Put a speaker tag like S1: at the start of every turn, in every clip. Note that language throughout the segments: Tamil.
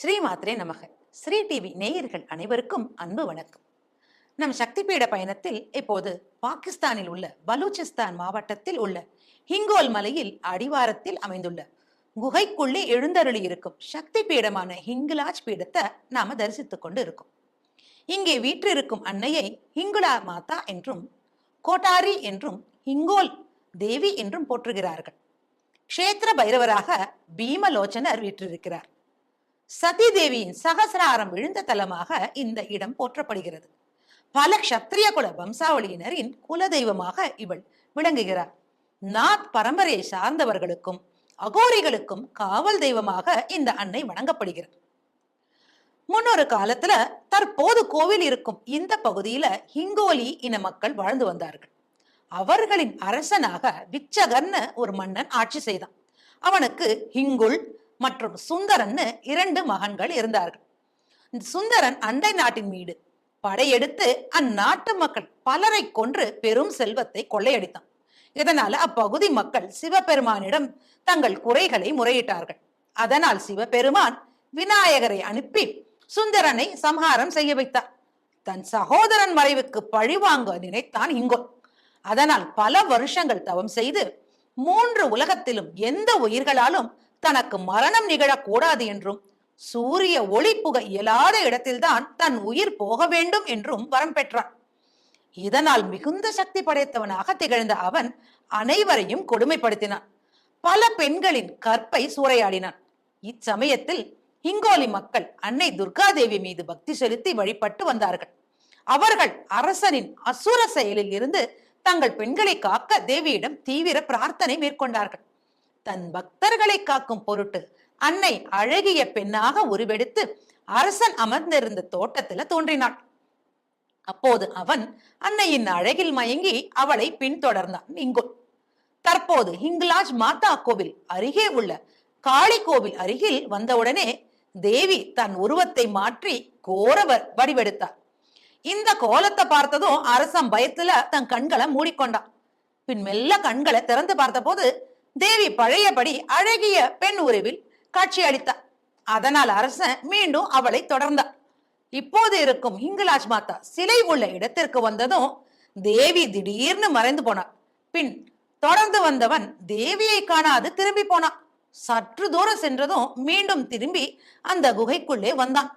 S1: ஸ்ரீமாத்ரே நமக. ஸ்ரீ டிவி நேயர்கள் அனைவருக்கும் அன்பு வணக்கம். நம் சக்தி பீட பயணத்தில் இப்போது பாகிஸ்தானில் உள்ள பலூச்சிஸ்தான் மாவட்டத்தில் உள்ள ஹிங்கோல் மலையில் அடிவாரத்தில் அமைந்துள்ள குகைக்குள்ளே எழுந்தருளி இருக்கும் சக்தி பீடமான ஹிங்குலாஜ் பீடத்தை நாம தரிசித்துக் கொண்டு இருக்கோம். இங்கே வீற்றிருக்கும் அன்னையை ஹிங்குலா மாதா என்றும் கோட்டாரி என்றும் ஹிங்கோல் தேவி என்றும் போற்றுகிறார்கள். க்ஷேத்திர பைரவராக பீமலோச்சனர் வீற்றிருக்கிறார். சதி தேவியின் சகசிராரம் விழுந்த தலமாக இந்த இடம் போற்றப்படுகிறது. பல க்ஷத்திரிய குல வம்சாவளியினரின் குல தெய்வமாக இவள் விளங்குகிறார். நாத் பரம்பரையை சார்ந்தவர்களுக்கும் அகோரிகளுக்கும் காவல் தெய்வமாக இந்த அன்னை வணங்கப்படுகிறது. முன்னொரு காலத்துல தற்போது கோவில் இருக்கும் இந்த பகுதியில ஹிங்கோலி இன மக்கள் வாழ்ந்து வந்தார்கள். அவர்களின் அரசனாக விச்சகர்னு ஒரு மன்னன் ஆட்சி செய்தான். அவனுக்கு ஹிங்குல் மற்றும் சுந்தரன்னு இரண்டு மகன்கள் இருந்தார்கள். இந்த சுந்தரன் அண்டை நாட்டின் மீது படையெடுத்து அந்நாட்டு மக்கள் பலரை கொன்று பெரும் செல்வத்தை கொள்ளையடித்தான். இதனால அப்பகுதி மக்கள் சிவபெருமானிடம் தங்கள் குறைகளை முறையிட்டார்கள். அதனால் சிவபெருமான் விநாயகரை அனுப்பி சுந்தரனை சம்ஹாரம் செய்ய வைத்தார். தன் சகோதரன் மறைவுக்கு பழிவாங்க நினைத்தான் இங்கோன் அதனால் பல வருஷங்கள் தவம் செய்து மூன்று உலகத்திலும் எந்த உயிர்களாலும் தனக்கு மரணம் நிகழக்கூடாது என்றும் சூரிய ஒளி புக இயலாத இடத்தில்தான் தன் உயிர் போக வேண்டும் என்றும் வரம் பெற்றான். இதனால் மிகுந்த சக்தி படைத்தவனாக திகழ்ந்த அவன் அனைவரையும் கொடுமைப்படுத்தினான். பல பெண்களின் கற்பை சூறையாடினான். இச்சமயத்தில் ஹிங்கோலி மக்கள் அன்னை துர்காதேவி மீது பக்தி செலுத்தி வழிபட்டு வந்தார்கள். அவர்கள் அரசனின் அசுர செயலில் இருந்து தங்கள் பெண்களை காக்க தேவியிடம் தீவிர பிரார்த்தனை மேற்கொண்டார்கள். தன் பக்தர்களை காக்கும் பொருட்டு அன்னை அழகிய பெண்ணாக உருவெடுத்து அரசன் அமர்ந்திருந்த தோட்டத்துல தோன்றினாள். அப்போது அவன் அன்னையின் அழகில் மயங்கி அவளை பின்தொடர்ந்தான் இங்கோ தற்போது ஹிங்லாஜ் மாதா கோவில் அருகே உள்ள காளி கோவில் அருகில் வந்தவுடனே தேவி தன் உருவத்தை மாற்றி கோரவர் வடிவெடுத்தார். இந்த கோலத்தை பார்த்ததும் அரசன் பயத்துல தன் கண்களை மூடிக்கொண்டான். பின் மெல்ல கண்களை திறந்து பார்த்தபோது தேவி பழையபடி அழகிய பெண் உருவில் காட்சி அளித்தார் அதனால் அரசன் மீண்டும் அவளை தொடர்ந்தார் இப்போது இருக்கும் இங்கிலாஜ் மாதா சிலை உள்ள இடத்திற்கு வந்ததும் தேவி திடீர்னு மறைந்து போனார் பின் தொடர்ந்து வந்தவன் தேவியை காணாது திரும்பி போனான். சற்று தூரம் சென்றதும் மீண்டும் திரும்பி அந்த குகைக்குள்ளே வந்தான்.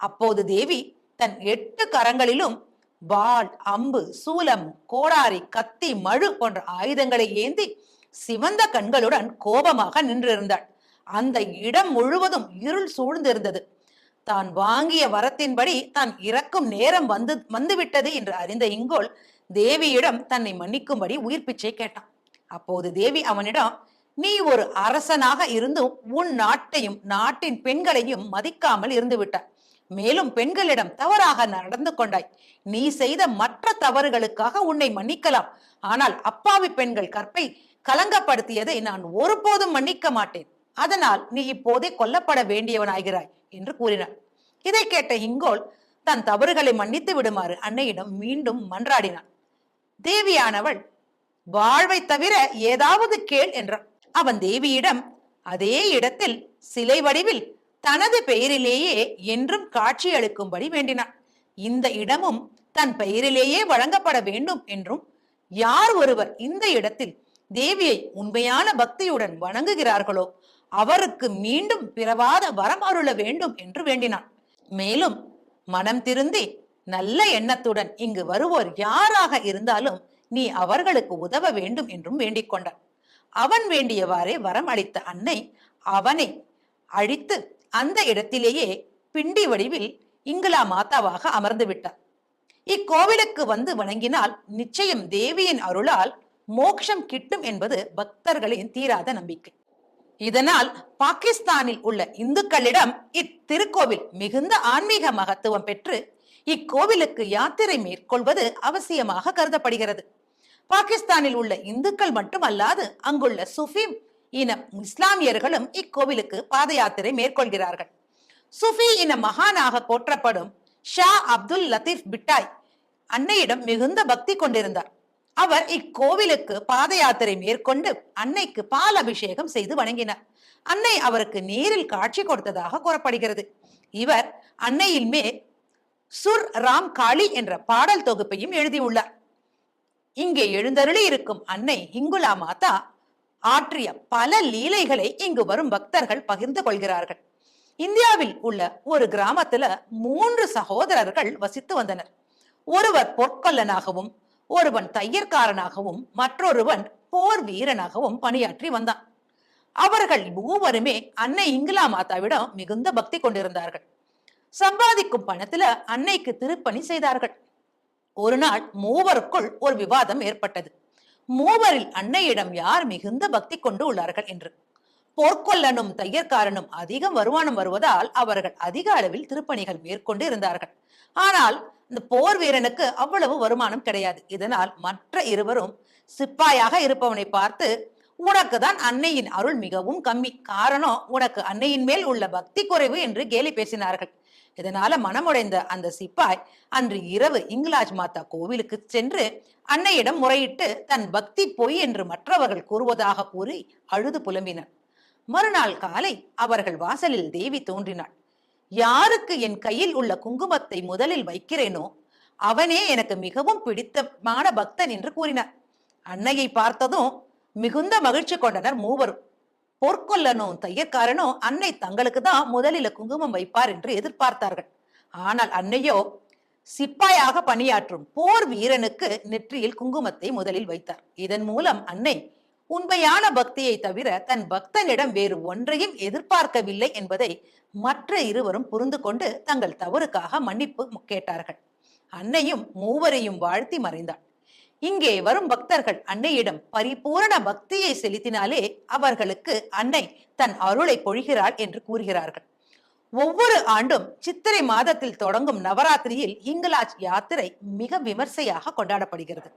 S1: அப்போது தேவி தன் எட்டு கரங்களிலும் வாள் அம்பு சூலம் கோடாரி கத்தி மழு போன்ற ஆயுதங்களை ஏந்தி சிவந்த கண்களுடன் கோபமாக நின்றிருந்தாள். அந்த இடம் முழுவதும் இருள் சூழ்ந்திருந்தது. தான் வாங்கிய வரத்தின்படி தான் இறக்கும் நேரம் வந்து வந்துவிட்டது என்று அறிந்த இங்கோல் தேவியிடம் தன்னை மன்னிக்கும்படி உயிர் பிச்சை கேட்டான். அப்போது தேவி அவனிடம் நீ ஒரு அரசனாக இருந்தும் உன் நாட்டையும் நாட்டின் பெண்களையும் மதிக்காமல் இருந்து விட்டாய். மேலும் பெண்களிடம் தவறாக நடந்து கொண்டாய். நீ செய்த மற்ற தவறுகளுக்காக உன்னை மன்னிக்கலாம். ஆனால் அப்பாவி பெண்கள் கற்பை கலங்கப்படுத்தியதை நான் ஒருபோதும் மன்னிக்க மாட்டேன். அதனால் நீ இப்போதே கொல்லப்பட வேண்டியவனாகிறாய் என்று கூறினார் இதை கேட்ட ஹிங்கோல் தன் தவறுகளை மன்னித்து விடுமாறு அன்னையிடம் மீண்டும் மன்றாடினான். தேவியானவள் வாழ்வை தவிர ஏதாவது கேள் என்றான் அவன் தேவியிடம் அதே இடத்தில் சிலை வடிவில் தனது பெயரிலேயே என்றும் காட்சி அளிக்கும்படி வேண்டினான். இந்த இடமும் தன் பெயரிலேயே வழங்கப்பட வேண்டும் என்றும் யார் ஒருவர் இந்த இடத்தில் தேவியை உண்மையான பக்தியுடன் வணங்குகிறார்களோ அவருக்கு மீண்டும் பிறவாத வரம் அருள வேண்டும் என்று வேண்டினான். மேலும் மனம் திருந்தி நல்ல எண்ணத்துடன் இங்கு வருவோர் யாராக இருந்தாலும் நீ அவர்களுக்கு உதவ வேண்டும் என்றும் வேண்டிக் கொண்டான் அவன் வேண்டியவாறே வரம் அளித்த அன்னை அவனை அழித்து அந்த இடத்திலேயே பிண்டி வடிவில் இங்கிலா மாதாவாக அமர்ந்து விட்டார். இக்கோவிலுக்கு வந்து வணங்கினால் நிச்சயம் தேவியின் அருளால் மோட்சம் கிட்டும் என்பது பக்தர்களின் தீராத நம்பிக்கை. இதனால் பாகிஸ்தானில் உள்ள இந்துக்களிடம் இத்திருக்கோவில் மிகுந்த ஆன்மீக மகத்துவம் பெற்று இக்கோவிலுக்கு யாத்திரை மேற்கொள்வது அவசியமாக கருதப்படுகிறது. பாகிஸ்தானில் உள்ள இந்துக்கள் மட்டுமல்லாது அங்குள்ள சுஃபி இன இஸ்லாமியர்களும் இக்கோவிலுக்கு பாத யாத்திரை மேற்கொள்கிறார்கள். சுஃபி இன மகானாக போற்றப்படும் ஷா அப்துல் லத்தீப் பிட்டாய் அன்னையிடம் மிகுந்த பக்தி கொண்டிருந்தார். அவர் இக்கோவிலுக்கு பாத யாத்திரை மேற்கொண்டு அன்னைக்கு பால் அபிஷேகம் செய்து வணங்கினார். அன்னை அவருக்கு நேரில் காட்சி கொடுத்ததாக கூறப்படுகிறது. இவர் அன்னையின் மேல் சுர் ராம் காளி என்ற பாடல் தொகுப்பையும் எழுதியுள்ளார். இங்கே எழுந்தருளி இருக்கும் அன்னை ஹிங்குலா மாதா ஆற்றிய பல லீலைகளை இங்கு வரும் பக்தர்கள் பகிர்ந்து கொள்கிறார்கள். இந்தியாவில் உள்ள ஒரு கிராமத்துல மூன்று சகோதரர்கள் வசித்து வந்தனர். ஒருவர் பொற்கொல்லனாகவும் ஒருவன் தையற்காரனாகவும் மற்றொருவன் போர் வீரனாகவும் பணியாற்றி வந்தான். அவர்கள் மூவருமே அன்னை இங்கிலா மாதாவிடம் மிகுந்த பக்தி கொண்டிருந்தார்கள். சம்பாதிக்கும் பணத்துல அன்னைக்கு திருப்பணி செய்தார்கள். ஒரு நாள் மூவருக்குள் ஒரு விவாதம் ஏற்பட்டது. மூவரில் அன்னையிடம் யார் மிகுந்த பக்தி கொண்டு உள்ளார்கள் என்று. போர்க்கொல்லனும் தையற்காரனும் அதிகம் வருமானம் வருவதால் அவர்கள் அதிக அளவில் திருப்பணிகள் மேற்கொண்டு இருந்தார்கள். ஆனால் இந்த போர் வீரனுக்கு அவ்வளவு வருமானம் கிடையாது. இதனால் மற்ற இருவரும் சிப்பாயாக இருப்பவனை பார்த்து உனக்கு தான் அன்னையின் அருள் மிகவும் கம்மி. காரணம் உனக்கு அன்னையின் மேல் உள்ள பக்தி குறைவு என்று கேலி பேசினார்கள். இதனால மனமுடைந்த அந்த சிப்பாய் அன்று இரவு இங்கிலாஜ் மாதா கோவிலுக்கு சென்று அன்னையிடம் முறையிட்டு தன் பக்தி பொய் என்று மற்றவர்கள் கூறுவதாக கூறி அழுது புலம்பினர் மறுநாள் காலை அவர்கள் வாசலில் தேவி தோன்றினாள். யாருக்கு என் கையில் உள்ள குங்குமத்தை முதலில் வைக்கிறேனோ அவனே எனக்கு மிகவும் பிடித்தமான பக்தன் என்று கூறினார். அன்னையை பார்த்ததும் மிகுந்த மகிழ்ச்சி கொண்டனர் மூவரும். பொற்கொல்லனும் தையக்காரனும் அன்னை தங்களுக்கு தான் முதலில் குங்குமம் வைப்பார் என்று எதிர்பார்த்தார்கள். ஆனால் அன்னையோ சிப்பாயாக பணியாற்றும் போர் வீரனுக்கு நெற்றியில் குங்குமத்தை முதலில் வைத்தார். இதன் மூலம் அன்னை உண்மையான பக்தியை தவிர தன் பக்தனிடம் வேறு ஒன்றையும் எதிர்பார்க்கவில்லை என்பதை மற்ற இருவரும் புரிந்து கொண்டு தங்கள் தவறுக்காக மன்னிப்பு கேட்டார்கள். அன்னையும் மூவரையும் வாழ்த்தி மறைந்தாள். இங்கே வரும் பக்தர்கள் அன்னையிடம் பரிபூரண பக்தியை செலுத்தினாலே அவர்களுக்கு அன்னை தன் அருளை பொழிகிறாள் என்று கூறுகிறார்கள். ஒவ்வொரு ஆண்டும் சித்திரை மாதத்தில் தொடங்கும் நவராத்திரியில் இங்கிலாஜ் யாத்திரை மிக விமர்சையாக கொண்டாடப்படுகிறது.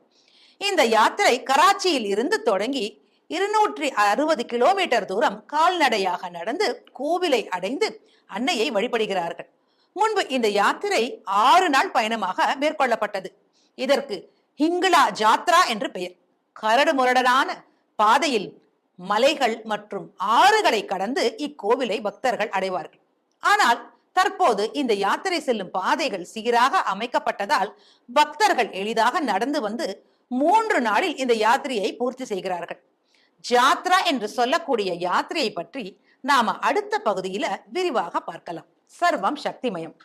S1: இந்த யாத்திரை கராச்சியில் இருந்து தொடங்கி இருநூற்றி அறுபது கிலோமீட்டர் தூரம் கால்நடையாக நடந்து கோவிலை அடைந்து அன்னையை வழிபடுகிறார்கள். முன்பு இந்த யாத்திரை ஆறு நாள் பயணமாக மேற்கொள்ளப்பட்டது. இதற்கு ஹிங்களா ஜாத்ரா என்று பெயர். கரடு முரடனான பாதையில் மலைகள் மற்றும் ஆறுகளை கடந்து இக்கோவிலை பக்தர்கள் அடைவார்கள். ஆனால் தற்போது இந்த யாத்திரை செல்லும் பாதைகள் சீராக அமைக்கப்பட்டதால் பக்தர்கள் எளிதாக நடந்து வந்து மூன்று நாளில் இந்த யாத்திரையை பூர்த்தி செய்கிறார்கள். ஜாத்ரா என்று சொல்லக்கூடிய யாத்திரையை பற்றி நாம அடுத்த பகுதியில விரிவாக பார்க்கலாம். சர்வம் சக்திமயம்.